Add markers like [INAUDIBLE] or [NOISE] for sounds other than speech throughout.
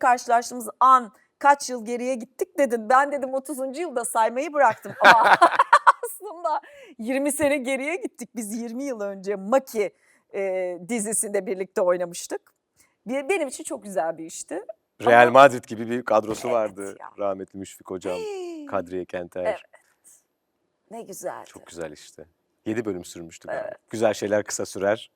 ilk karşılaştığımız an kaç yıl geriye gittik dedin. Ben dedim 30. yılda saymayı bıraktım [LAUGHS] ama [LAUGHS] aslında 20 sene geriye gittik. Biz 20 yıl önce Maki e, dizisinde birlikte oynamıştık. Benim için çok güzel bir işti. Real Ama- Madrid gibi bir kadrosu Evet vardı. ya. Rahmetli Müşfik Hocam, Kadriye Kenter. Evet. Ne güzeldi. Çok güzel işte. 7 bölüm sürmüştü. Evet. Güzel şeyler kısa sürer.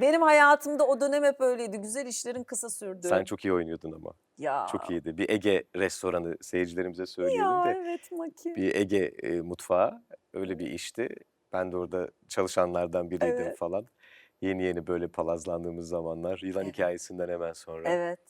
Benim hayatımda o dönem hep öyleydi. Güzel işlerin kısa sürdü. Sen çok iyi oynuyordun ama. ya. Çok iyiydi. Bir Ege restoranı seyircilerimize söyleyelim Ya de. evet Maki. Bir Ege e, mutfağı öyle bir işti. Ben de orada çalışanlardan biriydim Evet. falan. Yeni yeni böyle palazlandığımız zamanlar. Yılan Evet. hikayesinden hemen sonra. Evet.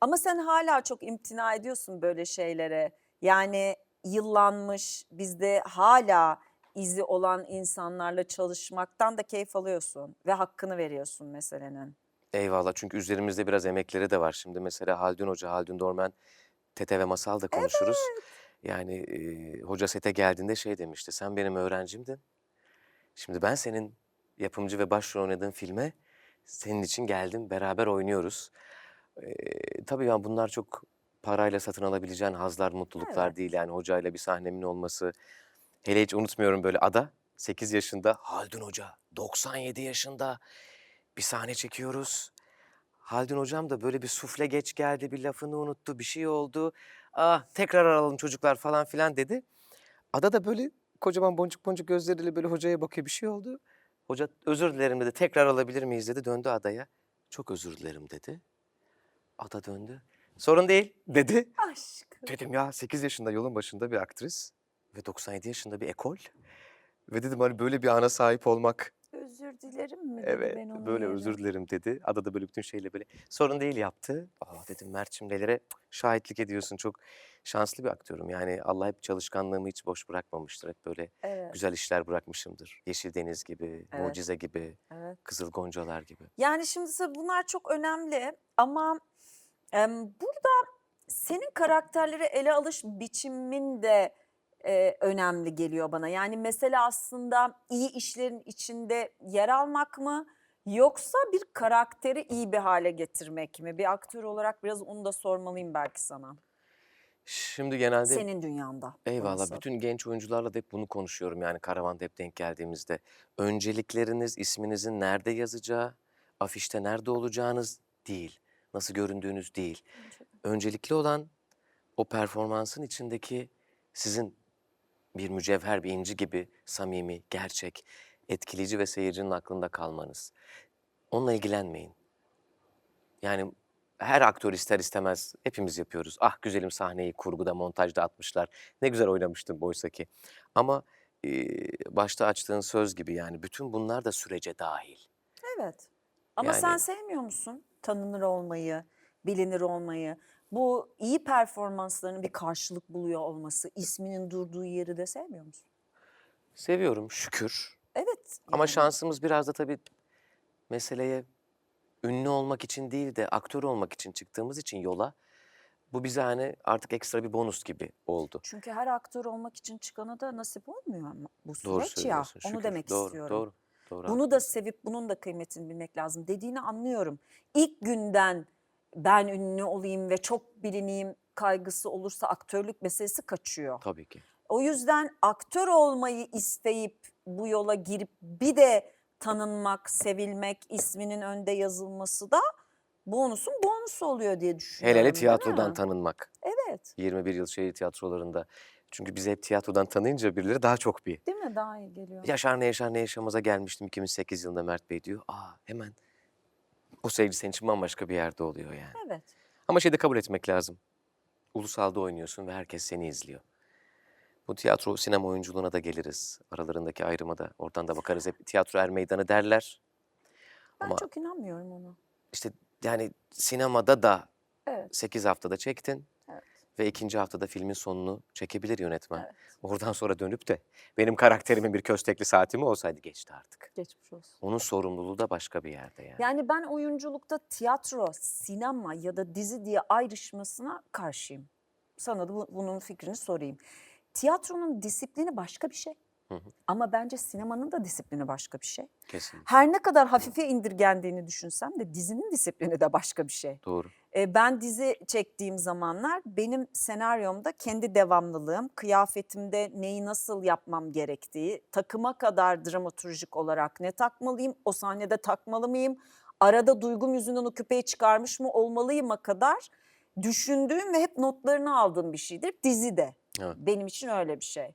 Ama sen hala çok imtina ediyorsun böyle şeylere. Yani yıllanmış bizde hala izi olan insanlarla çalışmaktan da keyif alıyorsun ve hakkını veriyorsun meselenin. Eyvallah çünkü üzerimizde biraz emekleri de var. Şimdi mesela Haldun Hoca, Haldun Dormen, Tete ve Masal da konuşuruz. Yani e, hoca sete geldiğinde şey demişti. Sen benim öğrencimdin. Şimdi ben senin yapımcı ve başrol oynadığın filme senin için geldim. Beraber oynuyoruz. E, tabii yani bunlar çok parayla satın alabileceğin hazlar, mutluluklar Evet. değil. Yani hocayla bir sahnemin olması. Hele hiç unutmuyorum böyle Ada 8 yaşında. Haldun Hoca 97 yaşında. Bir sahne çekiyoruz. Haldun hocam da böyle bir sufle geç geldi, bir lafını unuttu, bir şey oldu. Ah tekrar arayalım çocuklar falan filan dedi. Ada da böyle kocaman boncuk boncuk gözleriyle böyle hocaya bakıyor bir şey oldu. Hoca özür dilerim dedi, tekrar alabilir miyiz dedi. Döndü adaya. Çok özür dilerim dedi. Ada döndü. Sorun değil dedi. Aşkım. Dedim ya 8 yaşında yolun başında bir aktris ve 97 yaşında bir ekol. Ve dedim hani böyle bir ana sahip olmak Özür dilerim mi? Evet ben böyle yerine? özür dilerim dedi. Ada da böyle bütün şeyle böyle sorun değil yaptı. Aa dedim Mert'cim nelere şahitlik ediyorsun çok şanslı bir aktörüm. Yani Allah hep çalışkanlığımı hiç boş bırakmamıştır. Hep böyle Evet, güzel işler bırakmışımdır. Yeşil Deniz gibi, Evet. Mucize gibi, evet. Kızıl Goncalar gibi. Yani şimdi bunlar çok önemli ama em, burada senin karakterleri ele alış biçimin de e, önemli geliyor bana. Yani mesela aslında iyi işlerin içinde yer almak mı yoksa bir karakteri iyi bir hale getirmek mi? Bir aktör olarak biraz onu da sormalıyım belki sana. Şimdi genelde Senin dünyanda. eyvallah nasıl? bütün genç oyuncularla da hep bunu konuşuyorum. Yani karavanda hep denk geldiğimizde. Öncelikleriniz isminizin nerede yazacağı, afişte nerede olacağınız değil. Nasıl göründüğünüz değil. öncelikli olan o performansın içindeki sizin bir mücevher, bir inci gibi samimi, gerçek, etkileyici ve seyircinin aklında kalmanız. Onunla ilgilenmeyin. Yani her aktör ister istemez hepimiz yapıyoruz. Ah güzelim sahneyi kurguda, montajda atmışlar. Ne güzel oynamıştım oysa ki. Ama e, başta açtığın söz gibi yani bütün bunlar da sürece dahil. Evet. Ama sen Yani- sevmiyor musun tanınır olmayı, bilinir olmayı? Bu iyi performanslarının bir karşılık buluyor olması, isminin durduğu yeri de sevmiyor musun? Seviyorum şükür. Evet. Ama yani. şansımız biraz da tabii meseleye ünlü olmak için değil de aktör olmak için çıktığımız için yola bu bize hani artık ekstra bir bonus gibi oldu. Çünkü her aktör olmak için çıkana da nasip olmuyor ama bu Doğru süreç ya. söylüyorsun. Onu şükür. demek doğru, istiyorum. Doğru, doğru. Bunu da sevip bunun da kıymetini bilmek lazım. Dediğini anlıyorum. İlk günden ben ünlü olayım ve çok bilineyim kaygısı olursa aktörlük meselesi kaçıyor. Tabii ki. O yüzden aktör olmayı isteyip bu yola girip bir de tanınmak, sevilmek, isminin önde yazılması da bonusun bonusu oluyor diye düşünüyorum. Hele hele tiyatrodan tanınmak. Evet. 21 yıl şehir tiyatrolarında. Çünkü bizi hep tiyatrodan tanıyınca birileri daha çok bir. Değil mi? Daha iyi geliyor. Yaşar ne yaşar ne yaşamaza gelmiştim 2008 yılında Mert Bey diyor. Aa hemen o seyirci senin için bambaşka bir yerde oluyor yani. Evet. Ama şeyi de kabul etmek lazım. Ulusalda oynuyorsun ve herkes seni izliyor. Bu tiyatro, sinema oyunculuğuna da geliriz. Aralarındaki ayrıma da oradan da bakarız. Hep tiyatro er meydanı derler. Ben Ama çok inanmıyorum ona. işte yani sinemada da Evet. 8 haftada çektin. Ve ikinci haftada filmin sonunu çekebilir yönetmen. Evet. Oradan sonra dönüp de benim karakterimin bir köstekli saati mi olsaydı geçti artık. Geçmiş olsun. Onun sorumluluğu da başka bir yerde yani. Yani ben oyunculukta tiyatro, sinema ya da dizi diye ayrışmasına karşıyım. Sana da bu- bunun fikrini sorayım. Tiyatronun disiplini başka bir şey. Hı hı. Ama bence sinemanın da disiplini başka bir şey. Kesinlikle. Her ne kadar hafife indirgendiğini düşünsem de dizinin disiplini de başka bir şey. Doğru. E, ben dizi çektiğim zamanlar benim senaryomda kendi devamlılığım, kıyafetimde neyi nasıl yapmam gerektiği, takıma kadar dramaturjik olarak ne takmalıyım, o sahnede takmalı mıyım, arada duygum yüzünden o küpeyi çıkarmış mı olmalıyım'a kadar düşündüğüm ve hep notlarını aldığım bir şeydir. Dizi de Evet. benim için öyle bir şey.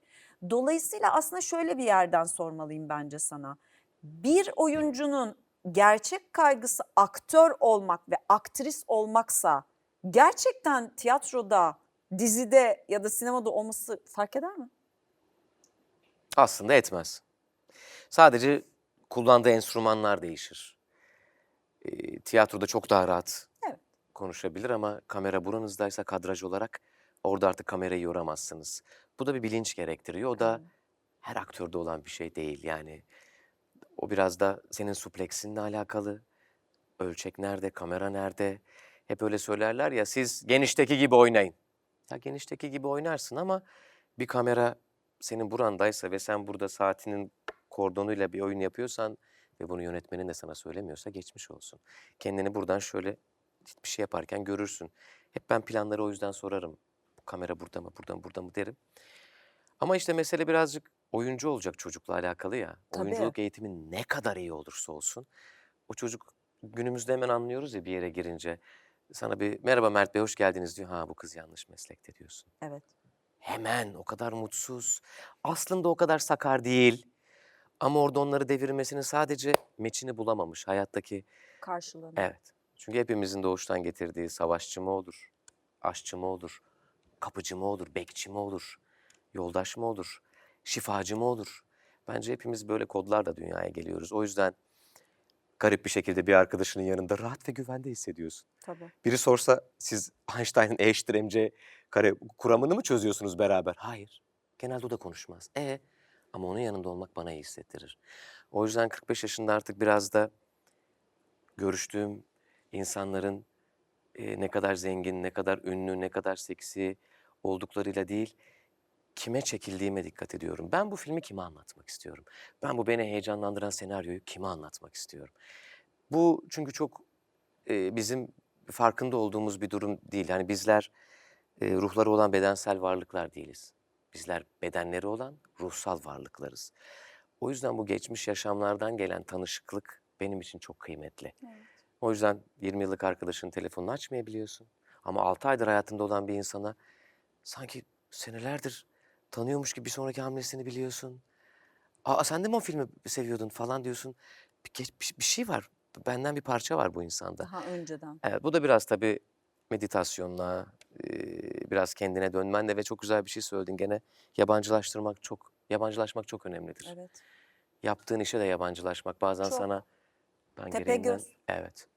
Dolayısıyla aslında şöyle bir yerden sormalıyım bence sana. Bir oyuncunun gerçek kaygısı aktör olmak ve aktris olmaksa gerçekten tiyatroda, dizide ya da sinemada olması fark eder mi? Aslında etmez. Sadece kullandığı enstrümanlar değişir. Eee, tiyatroda çok daha rahat Evet. konuşabilir ama kamera buranızdaysa kadraj olarak orada artık kamerayı yoramazsınız. Bu da bir bilinç gerektiriyor. O da her aktörde olan bir şey değil. Yani o biraz da senin supleksinle alakalı. Ölçek nerede, kamera nerede? Hep öyle söylerler ya siz genişteki gibi oynayın. Ya genişteki gibi oynarsın ama bir kamera senin burandaysa ve sen burada saatinin kordonuyla bir oyun yapıyorsan ve bunu yönetmenin de sana söylemiyorsa geçmiş olsun. Kendini buradan şöyle bir şey yaparken görürsün. Hep ben planları o yüzden sorarım. Bu kamera burada mı, burada mı, burada mı derim. Ama işte mesele birazcık oyuncu olacak çocukla alakalı ya. Tabii. Oyunculuk eğitimi ne kadar iyi olursa olsun. O çocuk günümüzde hemen anlıyoruz ya bir yere girince. Sana bir merhaba Mert Bey hoş geldiniz diyor. Ha bu kız yanlış meslekte diyorsun. Evet. Hemen o kadar mutsuz. Aslında o kadar sakar değil. Ama orada onları devirmesinin sadece meçini bulamamış. Hayattaki Karşılığını. Evet. Çünkü hepimizin doğuştan getirdiği savaşçı mı olur, aşçı mı olur, kapıcı mı olur, bekçi mi olur, yoldaş mı olur, şifacı mı olur? Bence hepimiz böyle kodlarla dünyaya geliyoruz. O yüzden garip bir şekilde bir arkadaşının yanında rahat ve güvende hissediyorsun. Tabii. Biri sorsa siz Einstein'ın E eşittir mc kare kuramını mı çözüyorsunuz beraber? Hayır. Genelde o da konuşmaz. E ama onun yanında olmak bana iyi hissettirir. O yüzden 45 yaşında artık biraz da görüştüğüm insanların e, ne kadar zengin, ne kadar ünlü, ne kadar seksi olduklarıyla değil, kime çekildiğime dikkat ediyorum. Ben bu filmi kime anlatmak istiyorum? Ben bu beni heyecanlandıran senaryoyu kime anlatmak istiyorum? Bu çünkü çok e, bizim farkında olduğumuz bir durum değil. Yani bizler e, ruhları olan bedensel varlıklar değiliz. Bizler bedenleri olan ruhsal varlıklarız. O yüzden bu geçmiş yaşamlardan gelen tanışıklık benim için çok kıymetli. Evet. O yüzden 20 yıllık arkadaşının telefonunu açmayabiliyorsun. Ama 6 aydır hayatında olan bir insana sanki senelerdir tanıyormuş gibi bir sonraki hamlesini biliyorsun. Aa sen de mi o filmi seviyordun falan diyorsun. Bir, bir- bir şey var. Benden bir parça var bu insanda. Daha önceden. Evet, bu da biraz tabii meditasyonla, eee, biraz kendine dönmenle ve çok güzel bir şey söyledin gene. Yabancılaştırmak çok, yabancılaşmak çok önemlidir. Evet. Yaptığın işe de yabancılaşmak bazen Çok. sana ben Tepe gereğinden, göz. evet,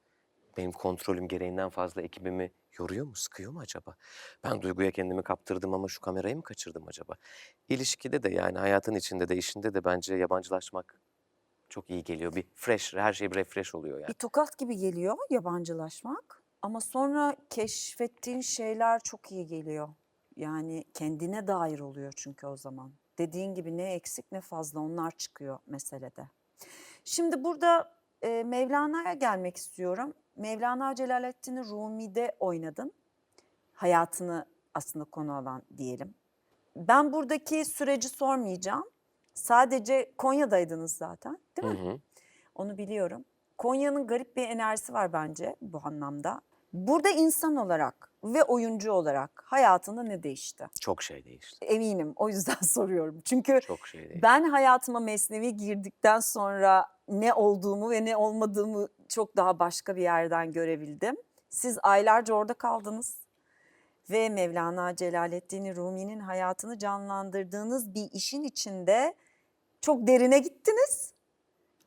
benim kontrolüm gereğinden fazla ekibimi yoruyor mu, sıkıyor mu acaba? Ben duyguya kendimi kaptırdım ama şu kamerayı mı kaçırdım acaba? İlişkide de yani hayatın içinde de işinde de bence yabancılaşmak çok iyi geliyor. Bir fresh, her şey bir refresh oluyor yani. Bir tokat gibi geliyor yabancılaşmak ama sonra keşfettiğin şeyler çok iyi geliyor. Yani kendine dair oluyor çünkü o zaman. Dediğin gibi ne eksik ne fazla onlar çıkıyor meselede. Şimdi burada e, Mevlana'ya gelmek istiyorum. Mevlana Celaleddin Rumi'de oynadın. Hayatını aslında konu alan diyelim. Ben buradaki süreci sormayacağım. Sadece Konya'daydınız zaten değil mi? Hı hı. Onu biliyorum. Konya'nın garip bir enerjisi var bence bu anlamda. Burada insan olarak ve oyuncu olarak hayatında ne değişti? Çok şey değişti. Eminim o yüzden [LAUGHS] soruyorum. Çünkü Çok şey değişti. ben hayatıma mesnevi girdikten sonra ne olduğumu ve ne olmadığımı çok daha başka bir yerden görebildim. Siz aylarca orada kaldınız ve Mevlana Celaleddin Rumi'nin hayatını canlandırdığınız bir işin içinde çok derine gittiniz.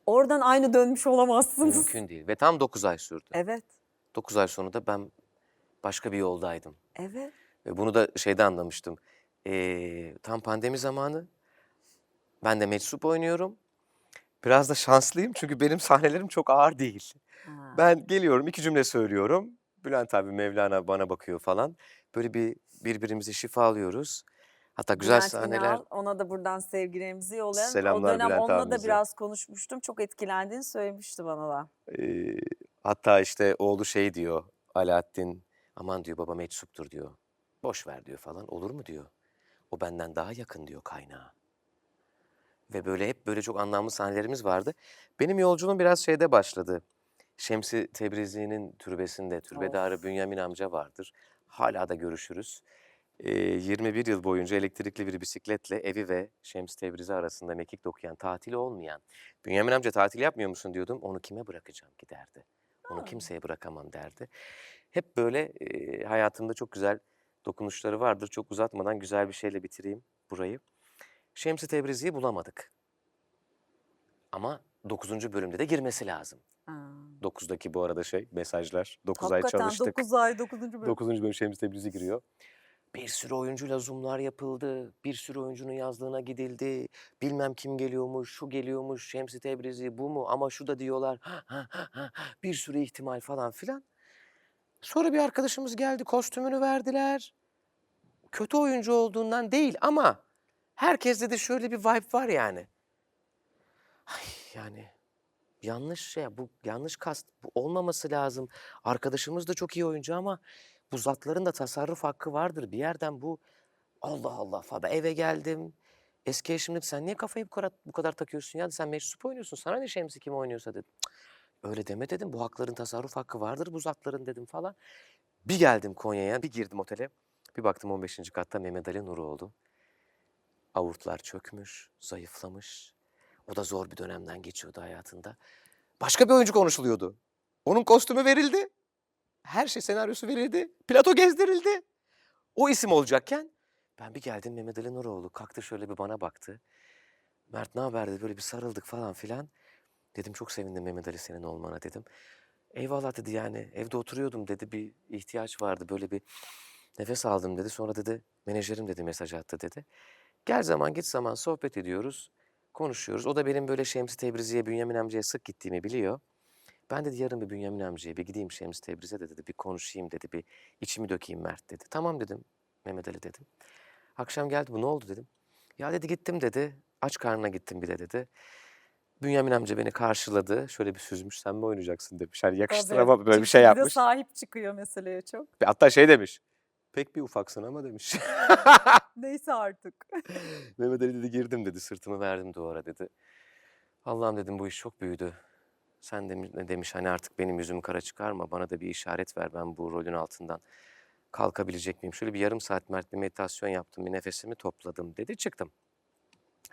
Oradan aynı dönmüş olamazsınız. Mümkün değil. Ve tam 9 ay sürdü. Evet, 9 ay sonra da ben başka bir yoldaydım. evet. Ve bunu da şeyde anlamıştım. Ee, tam pandemi zamanı. Ben de meczup oynuyorum. Biraz da şanslıyım çünkü benim sahnelerim çok ağır değil. Ha. Ben geliyorum iki cümle söylüyorum. Bülent abi Mevlana bana bakıyor falan. Böyle bir birbirimize şifa alıyoruz. Hatta güzel Bülent sahneler Ünal, ona da buradan sevgilerimizi yollayalım. Selamlar o dönem Bülent onunla da abimize. biraz konuşmuştum. Çok etkilendiğini söylemişti bana da. Eee, hatta işte oğlu şey diyor Alaaddin aman diyor baba meczuptur diyor. Boş ver diyor falan olur mu diyor. O benden daha yakın diyor kaynağa. Ve böyle hep böyle çok anlamlı sahnelerimiz vardı. Benim yolculuğum biraz şeyde başladı. Şemsi Tebrizi'nin türbesinde, türbedarı Of. Bünyamin amca vardır. Hala da görüşürüz. Eee, 21 yıl boyunca elektrikli bir bisikletle evi ve Şems Tebrizi arasında mekik dokuyan, tatili olmayan. Bünyamin amca tatil yapmıyor musun diyordum. Onu kime bırakacağım ki derdi. Onu kimseye bırakamam derdi. Hep böyle eee, hayatımda çok güzel dokunuşları vardır. Çok uzatmadan güzel bir şeyle bitireyim burayı. Şems-i Tebrizi'yi bulamadık. Ama 9. bölümde de girmesi lazım. Ha. 9'daki bu arada şey mesajlar. 9 ay Hakikaten çalıştık. 9 ay 9. bölüm. 9. bölüm Şems Tebrizi giriyor. Bir sürü oyuncuyla zoomlar yapıldı. Bir sürü oyuncunun yazlığına gidildi. Bilmem kim geliyormuş, şu geliyormuş, Şems-i Tebrizi bu mu ama şu da diyorlar. Bir sürü ihtimal falan filan. Sonra bir arkadaşımız geldi, kostümünü verdiler. Kötü oyuncu olduğundan değil ama herkeste de şöyle bir vibe var yani. Ay yani yanlış şey bu yanlış kast bu olmaması lazım. Arkadaşımız da çok iyi oyuncu ama bu zatların da tasarruf hakkı vardır. Bir yerden bu Allah Allah falan. Eve geldim. Eski eşim sen niye kafayı bu kadar, bu kadar takıyorsun ya? Sen meczup oynuyorsun. Sana ne Şemsi kim oynuyorsa dedim. "Cık, Öyle deme dedim. Bu hakların tasarruf hakkı vardır bu zatların dedim falan. Bir geldim Konya'ya, bir girdim otele. Bir baktım 15. katta Mehmet Ali Nuroğlu. Avurtlar çökmüş, zayıflamış. O da zor bir dönemden geçiyordu hayatında. Başka bir oyuncu konuşuluyordu. Onun kostümü verildi. Her şey senaryosu verildi. Plato gezdirildi. O isim olacakken ben bir geldim Mehmet Ali Nuroğlu kalktı şöyle bir bana baktı. Mert ne haber dedi böyle bir sarıldık falan filan. Dedim çok sevindim Mehmet Ali senin olmana dedim. Eyvallah dedi yani evde oturuyordum dedi bir ihtiyaç vardı böyle bir nefes aldım dedi. Sonra dedi menajerim dedi mesaj attı dedi. Gel zaman git zaman sohbet ediyoruz konuşuyoruz. O da benim böyle Şemsi Tebrizi'ye Bünyamin amcaya sık gittiğimi biliyor. Ben dedi yarın bir Bünyamin amcaya bir gideyim Şemsi Tebriz'e de dedi bir konuşayım dedi bir içimi dökeyim Mert dedi. Tamam dedim Mehmet Ali dedim. Akşam geldi bu ne oldu dedim. Ya dedi gittim dedi aç karnına gittim bir de dedi. Bünyamin amca beni karşıladı. Şöyle bir süzmüş sen mi oynayacaksın demiş. Hani yakıştıramam böyle bir şey yapmış. sahip çıkıyor meseleye çok. Hatta şey demiş. Pek bir ufaksın ama demiş. [LAUGHS] Neyse artık. Mehmet Ali dedi girdim dedi sırtımı verdim duvara dedi. Allah'ım dedim bu iş çok büyüdü. Sen ne demiş hani artık benim yüzümü kara çıkarma bana da bir işaret ver ben bu rolün altından kalkabilecek miyim? Şöyle bir yarım saat Mert bir meditasyon yaptım bir nefesimi topladım dedi çıktım.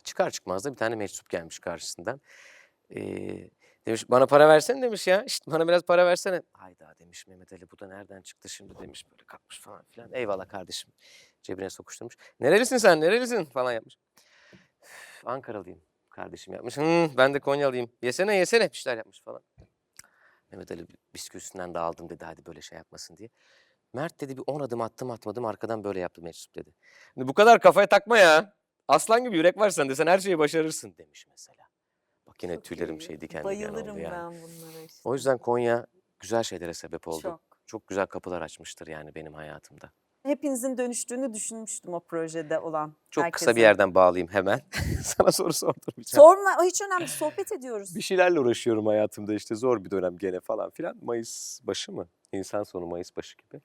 Çıkar çıkmaz da bir tane meczup gelmiş karşısından. Ee, demiş bana para versene demiş ya. İşte bana biraz para versene. Hayda demiş Mehmet Ali bu da nereden çıktı şimdi demiş böyle kalkmış falan filan. Eyvallah kardeşim cebine sokuşturmuş. Nerelisin sen nerelisin falan yapmış. "Üf, Ankaralıyım kardeşim yapmış. "Hı, ben de Konyalıyım. Yesene yesene bir şeyler yapmış falan. Mehmet Ali bisküvisinden de aldım dedi hadi böyle şey yapmasın diye. Mert dedi bir on adım attım atmadım arkadan böyle yaptı meczup dedi. Bu kadar kafaya takma ya. Aslan gibi yürek var sende sen her şeyi başarırsın demiş mesela. Bak yine Çok tüylerim iyi. şey diken diken Bayılırım oldu yani. ben bunlara işte. O yüzden Konya güzel şeylere sebep oldu. Çok. Çok güzel kapılar açmıştır yani benim hayatımda. Hepinizin dönüştüğünü düşünmüştüm o projede olan Çok kısa herkesin. bir yerden bağlayayım hemen. [LAUGHS] Sana soru sordurmayacağım. Sorma, hiç önemli. Sohbet ediyoruz. Bir şeylerle uğraşıyorum hayatımda işte zor bir dönem gene falan filan. Mayıs başı mı? Nisan sonu Mayıs başı gibi.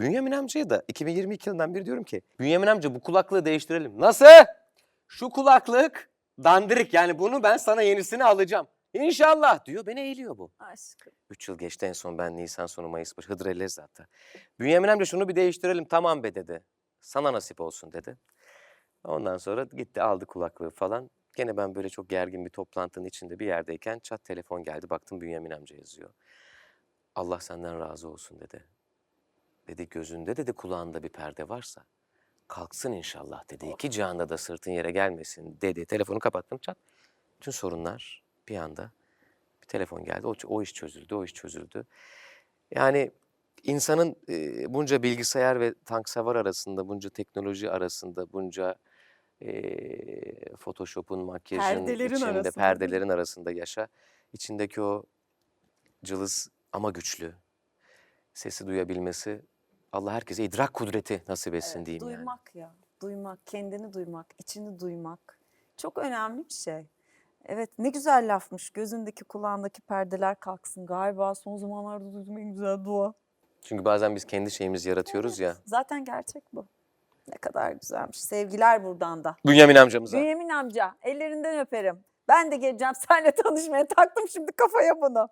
Bünyamin amcaya da 2022 yılından beri diyorum ki Bünyamin amca bu kulaklığı değiştirelim. Nasıl? Şu kulaklık dandirik yani bunu ben sana yenisini alacağım. İnşallah diyor beni eğiliyor bu. Aşkım. 3 yıl geçti en son ben Nisan sonu Mayıs başı Hıdır hatta. Bünyamin amca şunu bir değiştirelim tamam be dedi. Sana nasip olsun dedi. Ondan sonra gitti aldı kulaklığı falan. Gene ben böyle çok gergin bir toplantının içinde bir yerdeyken çat telefon geldi. Baktım Bünyamin amca yazıyor. Allah senden razı olsun dedi. Dedi gözünde dedi kulağında bir perde varsa kalksın inşallah dedi. İki cihanda da sırtın yere gelmesin dedi. Telefonu kapattım çat. Bütün sorunlar bir anda bir telefon geldi. O, o iş çözüldü, o iş çözüldü. Yani insanın e, bunca bilgisayar ve tank savar arasında, bunca teknoloji arasında, bunca e, Photoshop'un, makyajın Perdelerin içinde, arasında. perdelerin arasında yaşa. İçindeki o cılız ama güçlü sesi duyabilmesi Allah herkese idrak kudreti nasip etsin Evet, diyeyim yani. duymak ya. duymak, kendini duymak, içini duymak çok önemli bir şey. Evet ne güzel lafmış. Gözündeki kulağındaki perdeler kalksın. Galiba son zamanlarda duyduğum en güzel dua. Çünkü bazen biz kendi şeyimizi yaratıyoruz ya. Zaten gerçek bu. Ne kadar güzelmiş. Sevgiler buradan da. Bünyamin amcamıza. Bünyamin amca ellerinden öperim. Ben de geleceğim seninle tanışmaya. Taktım şimdi kafaya bunu.